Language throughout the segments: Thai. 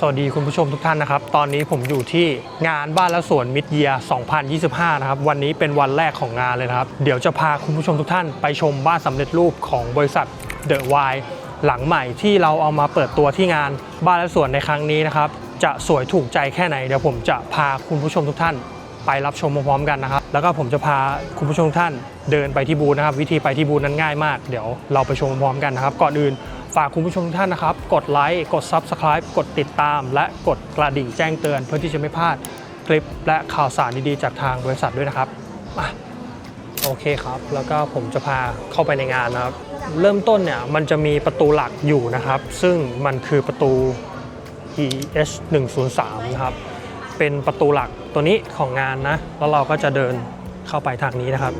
สวัสดีคุณผู้ชมทุกท่านนะครับ ตอนนี้ผมอยู่ที่งานบ้านและสวนมิดเยีย 2025 นะครับ วันนี้เป็นวันแรกของงานเลยนะครับ เดี๋ยวจะพาคุณผู้ชมทุกท่านไปชมบ้านสำเร็จรูปของบริษัทเดอะไวหลังใหม่ที่เราเอามาเปิดตัวที่งานบ้านและสวนในครั้งนี้นะครับ จะสวยถูกใจแค่ไหน เดี๋ยวผมจะพาคุณผู้ชมทุกท่านไปรับชมพร้อมๆกันนะครับ แล้วก็ผมจะพาคุณผู้ชมท่านเดินไปที่บูธนะครับ วิธีไปที่บูธนั้นง่ายมาก เดี๋ยวเราไปชมพร้อมกันนะครับ ก่อนอื่น ฝากคุณผู้ชมทุกท่านนะครับ กดไลค์ กด Subscribe กดติดตาม และกดกระดิ่งแจ้งเตือน เพื่อที่จะไม่พลาดคลิปและข่าวสารดีๆ จากทางบริษัทด้วยนะครับโอเคครับ แล้วก็ผมจะพาเข้าไปในงานนะครับ เริ่มต้นเนี่ยมันจะมีประตูหลักอยู่นะครับ ซึ่งมันคือประตู EH 103นะครับ เป็นประตูหลักตัวนี้ของงานนะ แล้วเราก็จะเดินเข้าไปทางนี้นะครับ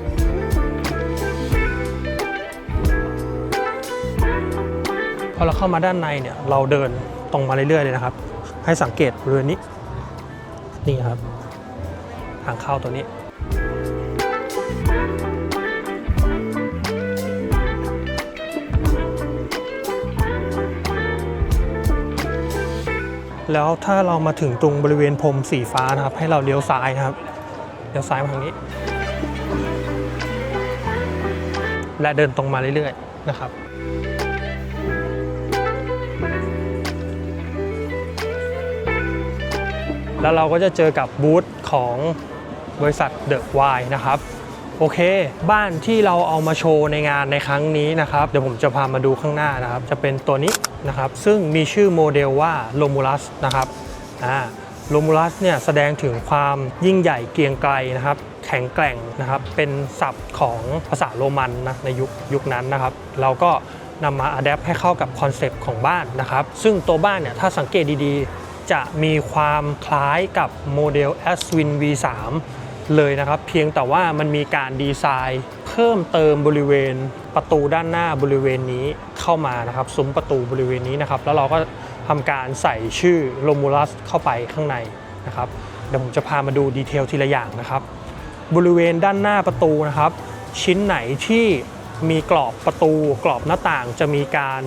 พอเราเข้ามาด้านในเนี่ยเราเดินตรงมาเรื่อยๆเลยนะครับ ให้สังเกตบริเวณนี้นี่ครับทางเข้าตัวนี้แล้วถ้าเรามาถึงตรงบริเวณพรมสีฟ้านะครับ ให้เราเลี้ยวซ้ายนะครับเลี้ยวซ้ายมาทางนี้ และเดินตรงมาเรื่อยๆนะครับ แล้วเราก็จะเจอกับบูธของบริษัทเดอะไวนะครับโอเค บ้านที่เราเอามาโชว์ในงานในครั้งนี้นะครับเดี๋ยวผมจะพามาดูข้างหน้านะครับ จะเป็นตัวนี้นะครับ ซึ่งมีชื่อโมเดลว่าโ o มูลัสนะครับอ่าโ o มูลัสเนี่ยแสดงถึงความยิ่งใหญ่เกียงไกรนะครับ แข็งแกร่งนะครับ เป็นศัพท์ของภาษาโรมันนะในยุคยุคนั้นนะครับ เราก็นำมาอัดแอปให้เข้ากับคอนเซปต์ของบ้านนะครับ ซึ่งตัวบ้านเนี่ยถ้าสังเกตดีๆ จะมีความคล้ายกับโมเดล a s w i n V3 เลยนะครับ เพียงแต่ว่ามันมีการดีไซน์เพิ่มเติมบริเวณประตูด้านหน้าบริเวณนี้เข้ามานะครับซุ้มประตูบริเวณนี้นะครับ แล้วเราก็ทำการใส่ชื่อโ o มูลัสเข้าไปข้างในนะครับเดี๋ยวผมจะพามาดูดีเทลทีละอย่างนะครับ บริเวณด้านหน้าประตูนะครับ ชิ้นไหนที่มีกรอบประตูกรอบหน้าต่างจะมีการ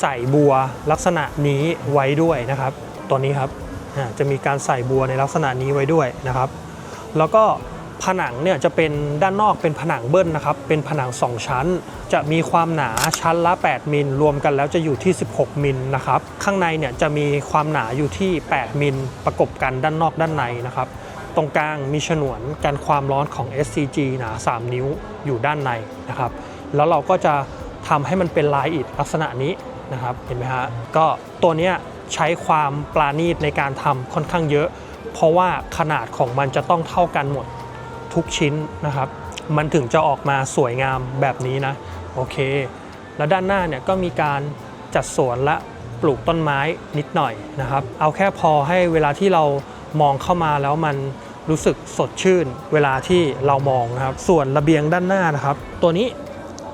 ใส่บัวลักษณะนี้ไว้ด้วยนะครับ ตัวนี้ครับจะมีการใส่บัวในลักษณะนี้ไว้ด้วยนะครับ แล้วก็ผนังเนี่ยจะเป็นด้านนอกเป็นผนังเบิ้ลนะครับ เป็นผนัง 2 ชั้น จะมีความหนาชั้นละ 8 มิลรวมกันแล้วจะอยู่ที่ 16 มิลนะครับ ข้างในเนี่ยจะมีความหนาอยู่ที่ 8 มิลประกบกันด้านนอกด้านในนะครับ ตรงกลางมีฉนวนกันความร้อนของ SCG หนา 3 นิ้วอยู่ด้านในนะครับ แล้วเราก็จะทำให้มันเป็นลายอิฐลักษณะนี้นะครับ เห็นไหมฮะ ก็ตัวเนี้ย ใช้ความปราณีตในการทำค่อนข้างเยอะ เพราะว่าขนาดของมันจะต้องเท่ากันหมดทุกชิ้นนะครับ มันถึงจะออกมาสวยงามแบบนี้นะ โอเค แล้วด้านหน้าเนี่ยก็มีการจัดสวนและปลูกต้นไม้นิดหน่อยนะครับ เอาแค่พอให้เวลาที่เรามองเข้ามาแล้วมันรู้สึกสดชื่น เวลาที่เรามองนะครับ ส่วนระเบียงด้านหน้านะครับ ตัวนี้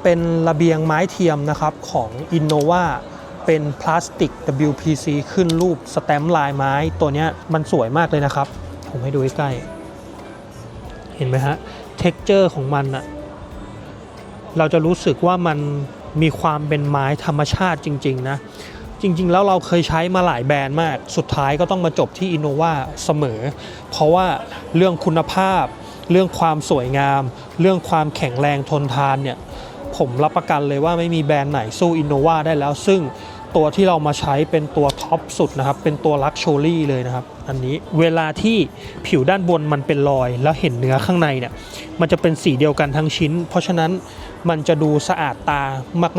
เป็นระเบียงไม้เทียมนะครับของ Innova เป็นพลาสติก WPC ขึ้นรูปสแตมป์ลายไม้ตัวนี้มันสวยมากเลยนะครับ ผมให้ดูใกล้ๆเห็นไหมฮะเท็กเจอร์ของมันอะเราจะรู้สึกว่ามันมีความเป็นไม้ธรรมชาติจริง ๆ นะ จริง ๆ แล้วเราเคยใช้มาหลายแบรนด์มาก สุดท้ายก็ต้องมาจบที่ Innova เสมอ เพราะว่าเรื่องคุณภาพ เรื่องความสวยงาม เรื่องความแข็งแรงทนทานเนี่ยผมรับประกันเลยว่าไม่มีแบรนด์ไหนสู้ Innova ได้แล้ว ซึ่ง ตัวที่เรามาใช้เป็นตัวท็อปสุดนะครับ เป็นตัว Luxury เลยนะครับ อันนี้เวลาที่ผิวด้านบนมันเป็นรอย แล้วเห็นเนื้อข้างในเนี่ย มันจะเป็นสีเดียวกันทั้งชิ้น เพราะฉะนั้นมันจะดูสะอาดตา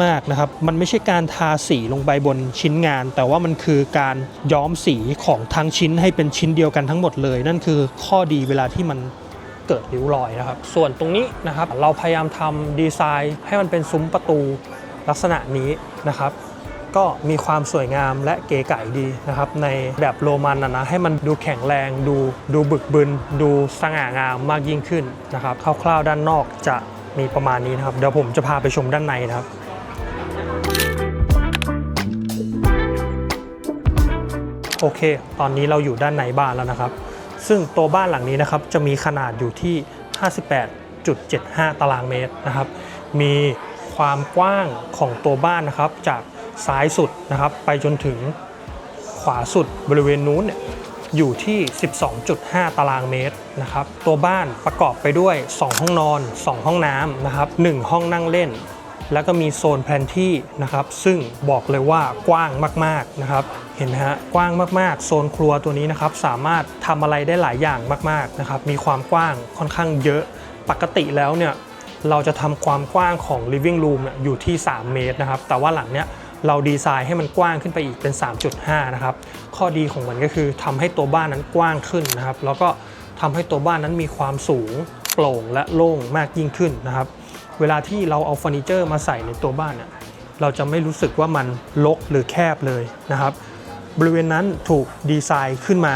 มากๆนะครับ มันไม่ใช่การทาสีลงไปบนชิ้นงาน แต่ว่ามันคือการย้อมสีของทั้งชิ้นให้เป็นชิ้นเดียวกันทั้งหมดเลย นั่นคือข้อดีเวลาที่มันเกิดริ้วรอยนะครับ ส่วนตรงนี้นะครับ เราพยายามทำดีไซน์ให้มันเป็นซุ้มประตูลักษณะนี้นะครับ ก็มีความสวยงามและเก๋ไก๋ดีนะครับในแบบโรมันนะนะให้มันดูแข็งแรงดูดูบึกบึน ดูสง่างามมากยิ่งขึ้นนะครับคร่าวๆด้านนอกจะมีประมาณนี้นะครับ เดี๋ยวผมจะพาไปชมด้านในนะครับโอเค ตอนนี้เราอยู่ด้านในบ้านแล้วนะครับ ซึ่งตัวบ้านหลังนี้นะครับจะมีขนาดอยู่ที่ 58.75 ตารางเมตรนะครับ มีความกว้างของตัวบ้านนะครับจาก ซ้ายสุดนะครับ ไปจนถึงขวาสุดบริเวณนู้นเนี่ยอยู่ที่ 12.5 ตารางเมตรนะครับ ตัวบ้านประกอบไปด้วย 2 ห้องนอน 2 ห้องน้ำนะครับ 1 ห้องนั่งเล่น แล้วก็มีโซนแพลนที่นะครับ ซึ่งบอกเลยว่ากว้างมากๆนะครับ เห็นไหมฮะ กว้างมากๆ โซนครัวตัวนี้นะครับ สามารถทำอะไรได้หลายอย่างมากๆนะครับ มีความกว้างค่อนข้างเยอะ ปกติแล้วเนี่ย เราจะทำความกว้างของ living room อยู่ที่ 3 เมตรนะครับ แต่ว่าหลังเนี้ย เราดีไซน์ให้มันกว้างขึ้นไปอีกเป็น 3.5 นะครับ ข้อดีของมันก็คือทำให้ตัวบ้านนั้นกว้างขึ้นนะครับ แล้วก็ทำให้ตัวบ้านนั้นมีความสูงโปร่งและโล่งมากยิ่งขึ้นนะครับ เวลาที่เราเอาเฟอร์นิเจอร์มาใส่ในตัวบ้านเนี่ยเราจะไม่รู้สึกว่ามันรกหรือแคบเลยนะครับ บริเวณนั้นถูกดีไซน์ขึ้นมา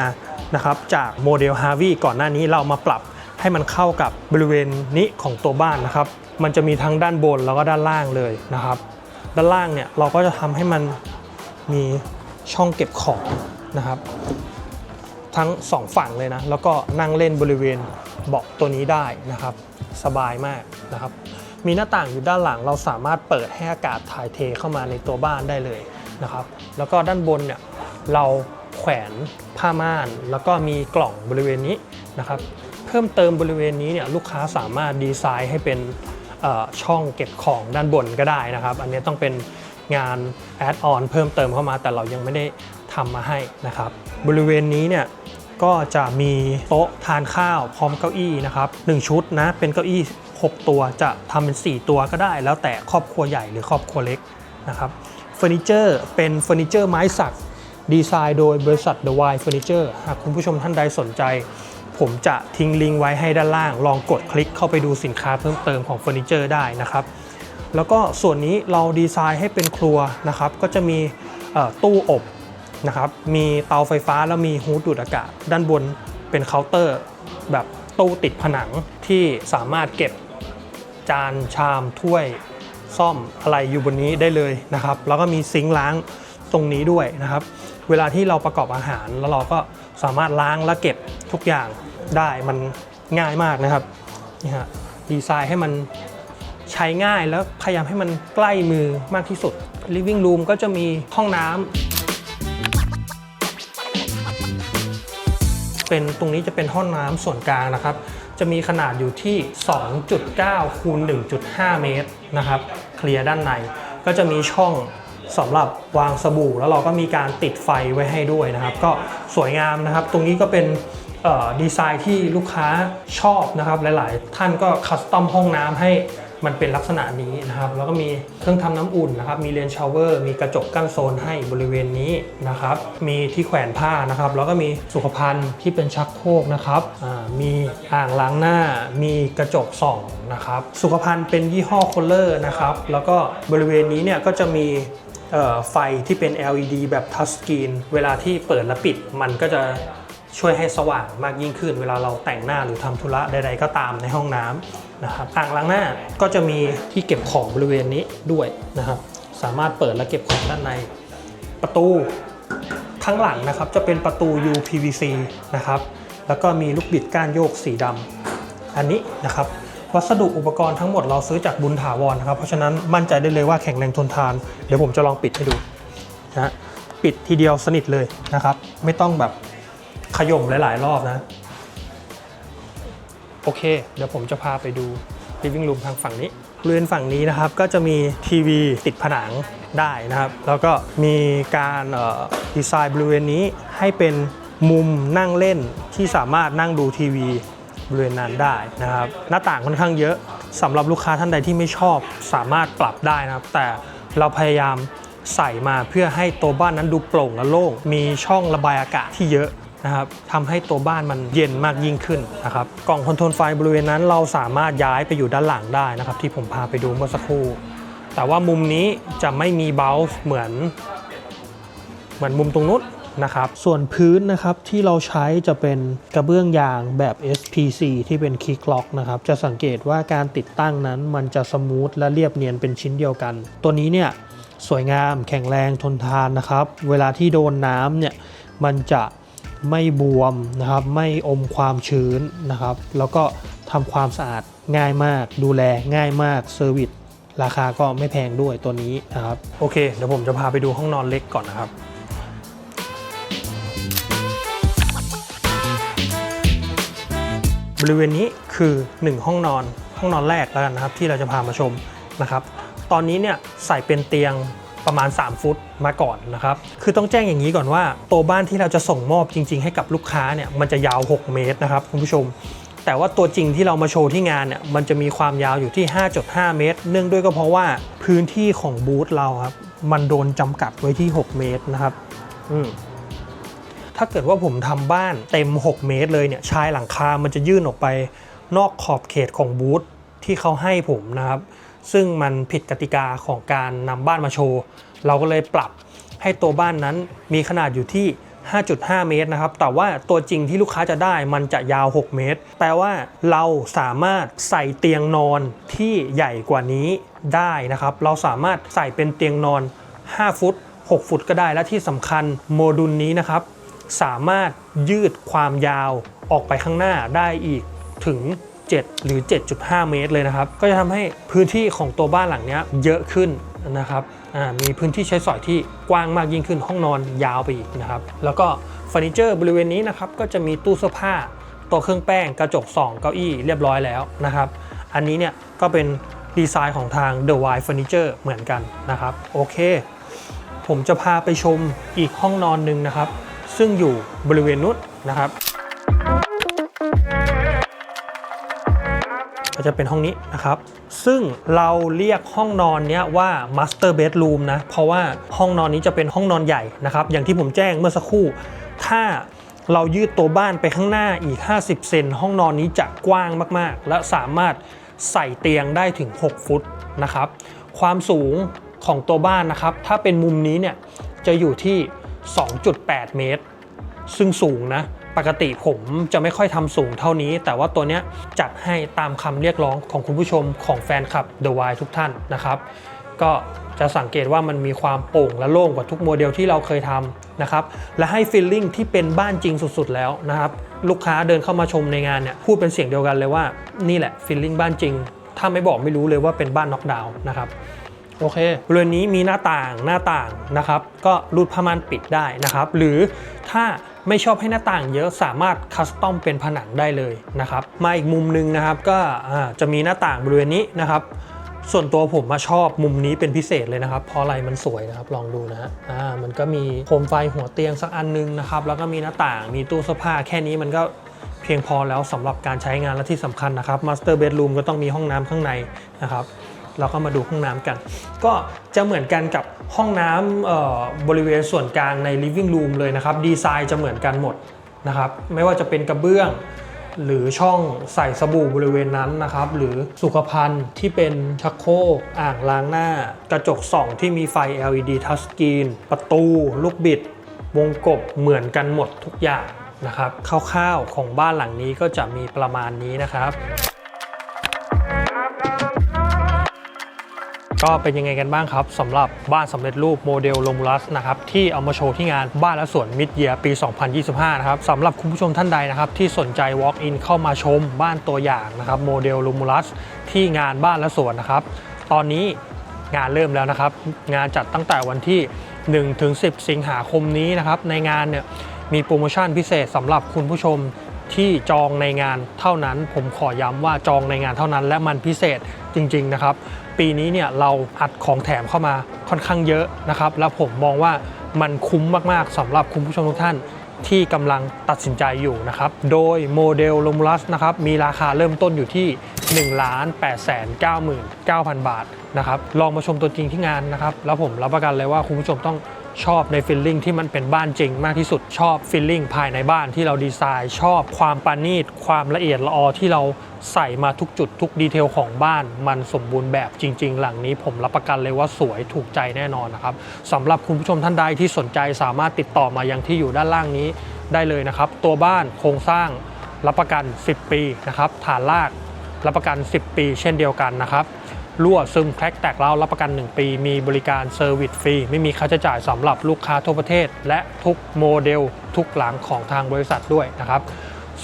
นะครับจากโมเดล Harvey ก่อนหน้านี้เรามาปรับให้มันเข้ากับบริเวณนี้ของตัวบ้านนะครับ มันจะมีทั้งด้านบนแล้วก็ด้านล่างเลยนะครับ ด้านล่างเนี่ยเราก็จะทำให้มันมีช่องเก็บของนะครับ ทั้งสองฝั่งเลยนะ แล้วก็นั่งเล่นบริเวณเบาะตัวนี้ได้นะครับ สบายมากนะครับ มีหน้าต่างอยู่ด้านหลังเราสามารถเปิดให้อากาศถ่ายเทเข้ามาในตัวบ้านได้เลยนะครับ แล้วก็ด้านบนเนี่ยเราแขวนผ้าม่าน แล้วก็มีกล่องบริเวณนี้นะครับ เพิ่มเติมบริเวณนี้เนี่ยลูกค้าสามารถดีไซน์ให้เป็น ช่องเก็บของด้านบนก็ได้นะครับ อันนี้ต้องเป็นงานแอดออนเพิ่มเติมเข้ามา แต่เรายังไม่ได้ทำมาให้นะครับ บริเวณนี้เนี่ยก็จะมีโต๊ะทานข้าวพร้อมเก้าอี้นะครับ1ชุดนะเป็นเก้าอี้ 6 ตัวจะทำเป็น 4 ตัวก็ได้ แล้วแต่ครอบครัวใหญ่หรือครอบครัวเล็กนะครับเฟอร์นิเจอร์เป็นเฟอร์นิเจอร์ไม้สักดีไซน์โดยบริษัท The Wine Furniture หากคุณผู้ชมท่านใดสนใจ ผมจะทิ้งลิงก์ไว้ให้ด้านล่าง ลองกดคลิกเข้าไปดูสินค้าเพิ่มเติมของเฟอร์นิเจอร์ได้นะครับ แล้วก็ส่วนนี้เราดีไซน์ให้เป็นครัวนะครับ ก็จะมีตู้อบนะครับ มีเตาไฟฟ้าแล้วมีฮูดดูดอากาศ ด้านบนเป็นเคาน์เตอร์ แบบตู้ติดผนังที่สามารถเก็บจานชามถ้วยซ่อมอะไรอยู่บนนี้ได้เลยนะครับ แล้วก็มีซิงค์ล้างตรงนี้ด้วยนะครับ เวลาที่เราประกอบอาหารแล้วเราก็สามารถล้างและเก็บทุกอย่าง ได้มันง่ายมากนะครับนี่ฮะดีไซน์ให้มันใช้ง่ายแล้วพยายามให้มันใกล้มือมากที่สุด living room ก็จะมีห้องน้ำเป็นตรงนี้จะเป็นห้องน้ำส่วนกลางนะครับ จะมีขนาดอยู่ที่ 2.9 คูณ 1.5 เมตรนะครับ เคลียร์ด้านใน ก็จะมีช่องสำหรับวางสบู่ แล้วเราก็มีการติดไฟไว้ให้ด้วยนะครับ ก็สวยงามนะครับ ตรงนี้ก็เป็น ดีไซน์ที่ลูกค้าชอบนะครับ หลาย ๆ ท่านก็คัสตอมห้องน้ำให้มันเป็นลักษณะนี้นะครับ แล้วก็มีเครื่องทำน้ำอุ่นนะครับ มีเลนชาวเวอร์ มีกระจกกั้นโซนให้บริเวณนี้นะครับ มีที่แขวนผ้านะครับ แล้วก็มีสุขภัณฑ์ที่เป็นชักโครกนะครับ มีอ่างล้างหน้า มีกระจกส่องนะครับ สุขภัณฑ์เป็นยี่ห้อโคลเลอร์นะครับ แล้วก็บริเวณนี้เนี่ยก็จะมีไฟที่เป็น LED แบบทัชสกรีน เวลาที่เปิดและปิดมันก็จะ ช่วยให้สว่างมากยิ่งขึ้น เวลาเราแต่งหน้าหรือทำธุระใด ๆ ก็ตามในห้องน้ำนะครับอ่างล้างหน้าก็จะมีที่เก็บของบริเวณนี้ด้วยนะครับ สามารถเปิดและเก็บของด้านในประตูข้างหลังนะครับจะเป็นประตู UPVC นะครับแล้วก็มีลูกบิดก้านโยกสีดำอันนี้นะครับวัสดุอุปกรณ์ทั้งหมดเราซื้อจากบุญถาวรนะครับ เพราะฉะนั้นมั่นใจได้เลยว่าแข็งแรงทนทาน เดี๋ยวผมจะลองปิดให้ดูนะปิดทีเดียวสนิทเลยนะครับ ไม่ต้องแบบ ขย่มหลาย ๆ รอบนะ โอเค เดี๋ยวผมจะพาไปดู living room ทางฝั่งนี้บริเวณฝั่งนี้นะครับก็จะมีทีวีติดผนังได้นะครับ แล้วก็มีการออดีไซน์บริเวณนี้ให้เป็นมุมนั่งเล่นที่สามารถนั่งดูทีวีบริเวณนั้นได้นะครับ หน้าต่างค่อนข้างเยอะสำหรับลูกค้าท่านใดที่ไม่ชอบสามารถปรับได้นะครับ แต่เราพยายามใส่มาเพื่อให้ตัวบ้านนั้นดูโปร่งและโล่งมีช่องระบายอากาศที่เยอะ นะครับทำให้ตัวบ้านมันเย็นมากยิ่งขึ้นนะครับกล่องคอนโทรลไฟบริเวณนั้นเราสามารถย้ายไปอยู่ด้านหลังได้นะครับ ที่ผมพาไปดูเมื่อสักครู่ แต่ว่ามุมนี้จะไม่มีเบลส์เหมือน เหมือนมุมตรงนู้นนะครับ ส่วนพื้นนะครับที่เราใช้จะเป็นกระเบื้องยางแบบ SPC ที่เป็นคีย์ล็อกนะครับ จะสังเกตว่าการติดตั้งนั้นมันจะสมูทและเรียบเนียนเป็นชิ้นเดียวกัน ตัวนี้เนี่ยสวยงามแข็งแรงทนทานนะครับ เวลาที่โดนน้ำเนี่ยมันจะ ไม่บวมนะครับไม่อมความชื้นนะครับ แล้วก็ทำความสะอาดง่ายมาก ดูแลง่ายมากเซอร์วิสราคาก็ไม่แพงด้วยตัวนี้นะครับ โอเค เดี๋ยวผมจะพาไปดูห้องนอนเล็กก่อนนะครับบริเวณนี้คือ 1 ห้องนอนห้องนอนแรกแล้วกันนะครับ ที่เราจะพามาชมนะครับ ตอนนี้เนี่ยใส่เป็นเตียง ประมาณ 3 ฟุตมาก่อนนะครับ คือต้องแจ้งอย่างนี้ก่อนว่าตัวบ้านที่เราจะส่งมอบจริง ๆ ให้กับลูกค้าเนี่ยมันจะยาว 6 เมตรนะครับคุณผู้ชม แต่ว่าตัวจริงที่เรามาโชว์ที่งานเนี่ยมันจะมีความยาวอยู่ที่ 5.5 เมตร เนื่องด้วยก็เพราะว่าพื้นที่ของบูธเราครับมันโดนจำกัดไว้ที่ 6 เมตรนะครับ อืมถ้าเกิดว่าผมทำบ้านเต็ม 6 เมตรเลยเนี่ยชายหลังคา มันจะยื่นออกไปนอกขอบเขตของบูธที่เขาให้ผมนะครับ ซึ่งมันผิดกติกาของการนำบ้านมาโชว์ เราก็เลยปรับให้ตัวบ้านนั้นมีขนาดอยู่ที่ 5.5 เมตรนะครับ แต่ว่าตัวจริงที่ลูกค้าจะได้มันจะยาว 6 เมตร แปลว่าเราสามารถใส่เตียงนอนที่ใหญ่กว่านี้ได้นะครับ เราสามารถใส่เป็นเตียงนอน 5 ฟุต 6 ฟุตก็ได้ และที่สำคัญโมดูลนี้นะครับ สามารถยืดความยาวออกไปข้างหน้าได้อีกถึง 7 หรือ 7.5 เมตรเลยนะครับ ก็จะทำให้พื้นที่ของตัวบ้านหลังนี้เยอะขึ้นนะครับมีพื้นที่ใช้สอยที่กว้างมากยิ่งขึ้นห้องนอนยาวไปอีกนะครับ แล้วก็เฟอร์นิเจอร์บริเวณนี้นะครับก็จะมีตู้เสื้อผ้าโต๊ะเครื่องแป้งกระจกส่องเก้าอี้เรียบร้อยแล้วนะครับ อันนี้เนี่ยก็เป็นดีไซน์ของทาง The Wild Furniture เหมือนกันนะครับ โอเค ผมจะพาไปชมอีกห้องนอนหนึ่งนะครับ ซึ่งอยู่บริเวณนู้นนะครับ จะเป็นห้องนี้นะครับ ซึ่งเราเรียกห้องนอนเนี้ยว่า master bedroom นะ เพราะว่าห้องนอนนี้จะเป็นห้องนอนใหญ่นะครับ อย่างที่ผมแจ้งเมื่อสักครู่ ถ้าเรายืดตัวบ้านไปข้างหน้าอีก 50 เซนห้องนอนนี้จะกว้างมากๆ และสามารถใส่เตียงได้ถึง 6 ฟุตนะครับ ความสูงของตัวบ้านนะครับ ถ้าเป็นมุมนี้เนี่ยจะอยู่ที่ 2.8 เมตร ซึ่งสูงนะ ปกติผมจะไม่ค่อยทำสูงเท่านี้ แต่ว่าตัวเนี้ยจัดให้ตามคำเรียกร้องของคุณผู้ชมของแฟนคลับ The Wild ทุกท่านนะครับ ก็จะสังเกตว่ามันมีความโป่งและโล่งกว่าทุกโมเดลที่เราเคยทำนะครับและให้ฟีลลิ่งที่เป็นบ้านจริงสุดๆแล้วนะครับลูกค้าเดินเข้ามาชมในงานเนี่ยพูดเป็นเสียงเดียวกันเลยว่านี่แหละฟีลลิ่งบ้านจริง ถ้าไม่บอกไม่รู้เลยว่าเป็นบ้านน็อกดาวน์นะครับ โอเคบริเวณนี้มีหน้าต่างหน้าต่างนะครับ ก็รูดผ้าม่านปิดได้นะครับ หรือถ้าไม่ชอบให้หน้าต่างเยอะสามารถคัสตอมเป็นผนังได้เลยนะครับ มาอีกมุมหนึงนะครับ ก็จะมีหน้าต่างบริเวณนี้นะครับ ส่วนตัวผมมาชอบมุมนี้เป็นพิเศษเลยนะครับ เพราะอะไรมันสวยนะครับ ลองดูนะฮะอ่ามันก็มีโคมไฟหัวเตียงสักอันนึงนะครับ แล้วก็มีหน้าต่างมีตู้เสื้อผ้าแค่นี้มันก็เพียงพอแล้วสำหรับการใช้งานและที่สำคัญนะครับมาสเตอร์เบดรูมก็ต้องมีห้องน้ำข้างในนะครับ เราก็มาดูห้องน้ำกัน ก็จะเหมือนกันกับห้องน้ำบริเวณส่วนกลางใน living room เลยนะครับ ดีไซน์จะเหมือนกันหมดนะครับ ไม่ว่าจะเป็นกระเบื้อง หรือช่องใส่สบู่บริเวณนั้นนะครับ หรือสุขภัณฑ์ที่เป็นชักโครกอ่างล้างหน้า กระจกส่องที่มีไฟ LED touch screen ประตู ลูกบิด วงกบเหมือนกันหมดทุกอย่างนะครับคร่าวๆของบ้านหลังนี้ก็จะมีประมาณนี้นะครับ ก็เป็นยังไงกันบ้างครับสำหรับบ้านสำเร็จรูปโมเดลโลมูลัสนะครับที่เอามาโชว์ที่งานบ้านและสวนมิดเยียปี 2025 นะครับสำหรับคุณผู้ชมท่านใดนะครับที่สนใจ Walk in เข้ามาชมบ้านตัวอย่างนะครับโมเดลโลมูลัสที่งานบ้านและสวนนะครับตอนนี้งานเริ่มแล้วนะครับ งานจัดตั้งแต่วันที่1ถึง10 สิงหาคมนี้นะครับในงานเนี่ยมีโปรโมชั่นพิเศษสำหรับคุณผู้ชมที่จองในงานเท่านั้น ผมขอย้ำว่าจองในงานเท่านั้นและมันพิเศษจริง ๆ นะครับ ปีนี้เนี่ยเราอัดของแถมเข้ามาค่อนข้างเยอะนะครับ แล้วผมมองว่ามันคุ้มมากๆสำหรับคุณผู้ชมทุกท่านที่กำลังตัดสินใจอยู่นะครับ โดยโมเดลโลมูลัสนะครับมีราคาเริ่มต้นอยู่ที่ 1 8 9 9 0 0 0 บาทนะครับ ลองมาชมตัวจริงที่งานนะครับ แล้วผมรับประกันเลยว่าคุณผู้ชมต้อง ชอบในฟิลลิ่งที่มันเป็นบ้านจริงมากที่สุดชอบฟิลลิ่งภายในบ้านที่เราดีไซน์ ชอบความปราณีตความละเอียดละออที่เราใส่มาทุกจุดทุกดีเทลของบ้านมันสมบูรณ์แบบจริง ๆ หลังนี้ผมรับประกันเลยว่าสวยถูกใจแน่นอนนะครับสำหรับคุณผู้ชมท่านใดที่สนใจสามารถติดต่อมายังที่อยู่ด้านล่างนี้ได้เลยนะครับ ตัวบ้านโครงสร้างรับประกัน 10 ปีนะครับฐานรากรับประกัน 10 ปี เช่นเดียวกันนะครับ รั่วซึมแคลกแตกเล้ารับประกัน 1 ปี มีบริการเซอร์วิสฟรี ไม่มีค่าใช้จ่ายสำหรับลูกค้าทั่วประเทศ และทุกโมเดล ทุกหลังของทางบริษัทด้วยนะครับ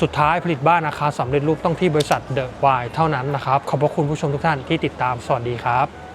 สุดท้ายผลิตบ้านอาคารสำเร็จรูปต้องที่บริษัทเดอะวายเท่านั้นนะครับ ขอบพระคุณผู้ชมทุกท่านที่ติดตามสวัสดีครับ